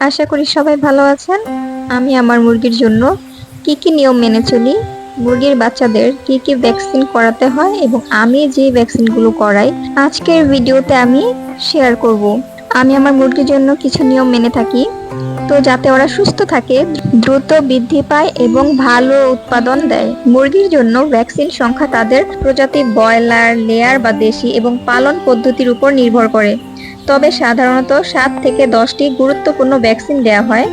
আশা করি সবাই ভালো আছেন। আমি আমার মুরগির জন্য কি কি নিয়ম মেনে চলি, মুরগির বাচ্চাদের কি কি ভ্যাকসিন করাতে হয় এবং আমি যে ভ্যাকসিনগুলো করাই, আজকের ভিডিওতে আমি শেয়ার করব। আমি আমার মুরগির জন্য কিছু নিয়ম মেনে থাকি, তো যাতে ওরা সুস্থ থাকে, দ্রুত বৃদ্ধি পায় এবং ভালো উৎপাদন দেয়। মুরগির জন্য ভ্যাকসিন সংখ্যা তাদের প্রজাতি ব্রয়লার, লেয়ার বা দেশি এবং পালন পদ্ধতির উপর নির্ভর করে। তবে সাধারণত সাত থেকে দশটি গুরুত্বপূর্ণ ভ্যাকসিন দেওয়া হয়।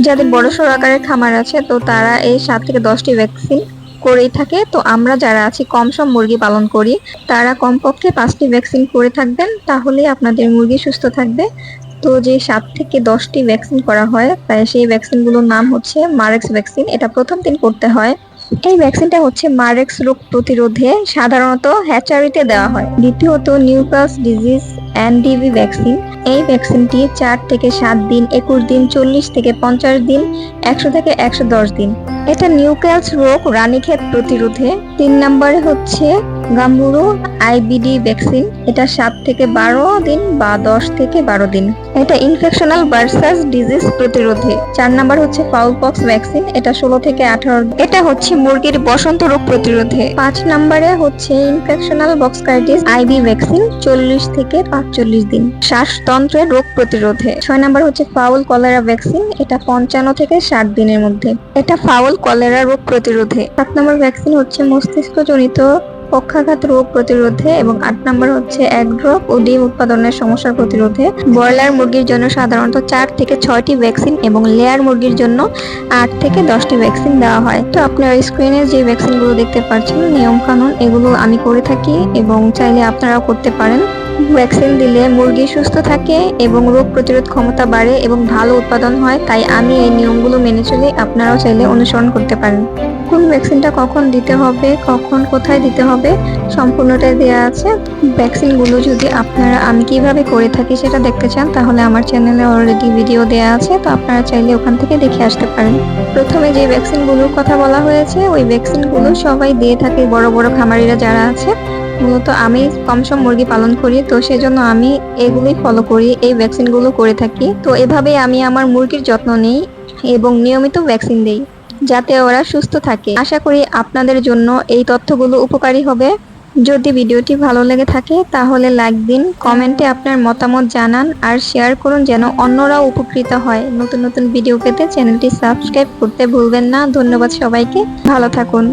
যাদের বড়সড় আকারের খামার আছে, তো তারা এই সাত থেকে দশটি ভ্যাকসিন করেই থাকে। তো আমরা যারা আছি, কম সম মুরগি পালন করি, তারা কমপক্ষে পাঁচটি ভ্যাকসিন করে থাকবেন। তাহলেই আপনাদের মুরগি সুস্থ থাকবে। তো যে সাত থেকে দশটি ভ্যাকসিন করা হয়, তাই সেই ভ্যাকসিনগুলোর নাম হচ্ছে মারেক্স ভ্যাকসিন। এটা প্রথম দিন করতে হয়। এই ভ্যাকসিনটা হচ্ছে মারেক্স রোগ প্রতিরোধে সাধারণত হ্যাচারিতে দেওয়া হয়। দ্বিতীয়ত নিউক্লাস ডিজিজ এনডিভি ভ্যাকসিন। এই ভ্যাকসিনটি চার থেকে সাত দিন, একুশ দিন, চল্লিশ থেকে পঞ্চাশ দিন, একশো থেকে একশো দশ দিন। এটা নিউক্লিয়াস রোগ রানীক্ষেত প্রতিরোধে। তিন নম্বরে হচ্ছে গাম্বুরু, আইবিডি ভ্যাকসিন, এটা সাত থেকে বারো দিন বা দশ থেকে বারো দিন। এটা ইনফেকশনাল ভার্সাস ডিজিজ প্রতিরোধে। চার নাম্বার হচ্ছে পাউলপক্স ভ্যাকসিন এটা ষোলো থেকে আঠারো এটা হচ্ছে মুরগির বসন্ত রোগ প্রতিরোধে। পাঁচ নাম্বারে হচ্ছে ইনফেকশনাল বক্সকাইটিস আইবি ভ্যাকসিন চল্লিশ থেকে পাঁচচল্লিশ দিন। শ্বাসতন্ত্রের রোগ প্রতিরোধে। ছয় নম্বর হচ্ছে ফাউল কলেরা ভ্যাকসিন এটা পঞ্চান্ন থেকে ষাট দিনের মধ্যে। এটা ফাউল কলেরা রোগ প্রতিরোধে। সাত নম্বর ভ্যাকসিন হচ্ছে মস্তিষ্কজনিত পক্ষাঘাত রোগ প্রতিরোধে এবং আট নম্বর হচ্ছে এক ড্রপ ও ডিম উৎপাদনের সমস্যার প্রতিরোধে। ব্রয়লার মুরগির জন্য সাধারণত চার থেকে ছয়টি ভ্যাকসিন এবং লেয়ার মুরগির জন্য আট থেকে দশটি ভ্যাকসিন দেওয়া হয়। তো আপনারা স্ক্রিনে যে ভ্যাকসিনগুলো দেখতে পাচ্ছেন, নিয়ম কানুন, এগুলো আমি করে থাকি এবং চাইলে আপনারাও করতে পারেন। ভ্যাকসিন দিলে মুরগি সুস্থ থাকে এবং রোগ প্রতিরোধ ক্ষমতা বাড়ে এবং ভালো উৎপাদন হয়, তাই আমি এই নিয়মগুলো মেনে চলে আপনারাও চাইলে অনুসরণ করতে পারেন। কোন ভ্যাকসিনটা কখন দিতে হবে, কখন কোথায় দিতে হবে, সম্পূর্ণটাই দেওয়া আছে। ভ্যাকসিনগুলো যদি আপনারা আমি কীভাবে করে থাকি সেটা দেখতে চান, তাহলে আমার চ্যানেলে অলরেডি ভিডিও দেওয়া আছে, তো আপনারা চাইলে ওখান থেকে দেখে আসতে পারেন। প্রথমে যে ভ্যাকসিনগুলোর কথা বলা হয়েছে, ওই ভ্যাকসিনগুলো সবাই দিয়ে থাকে বড় বড় খামারিরা যারা আছে। মূলত আমি কম সম মুরগি পালন করি, তো সেজন্য আমি এগুলি ফলো করি, এই ভ্যাকসিনগুলো করে থাকি। তো এভাবেই আমি আমার মুরগির যত্ন নিই এবং নিয়মিত ভ্যাকসিন দেই, যাতে ওরা সুস্থ থাকে। আশা করি আপনাদের জন্য এই তথ্যগুলো উপকারী হবে। যদি ভিডিওটি ভালো লেগে থাকে, তাহলে লাইক দিন কমেন্টে আপনার মতামত জানান, আর শেয়ার করুন যেন অন্যরাও উপকৃত হয়। নতুন নতুন ভিডিও পেতে চ্যানেলটি সাবস্ক্রাইব করতে ভুলবেন না। ধন্যবাদ সবাইকে। ভালো থাকুন।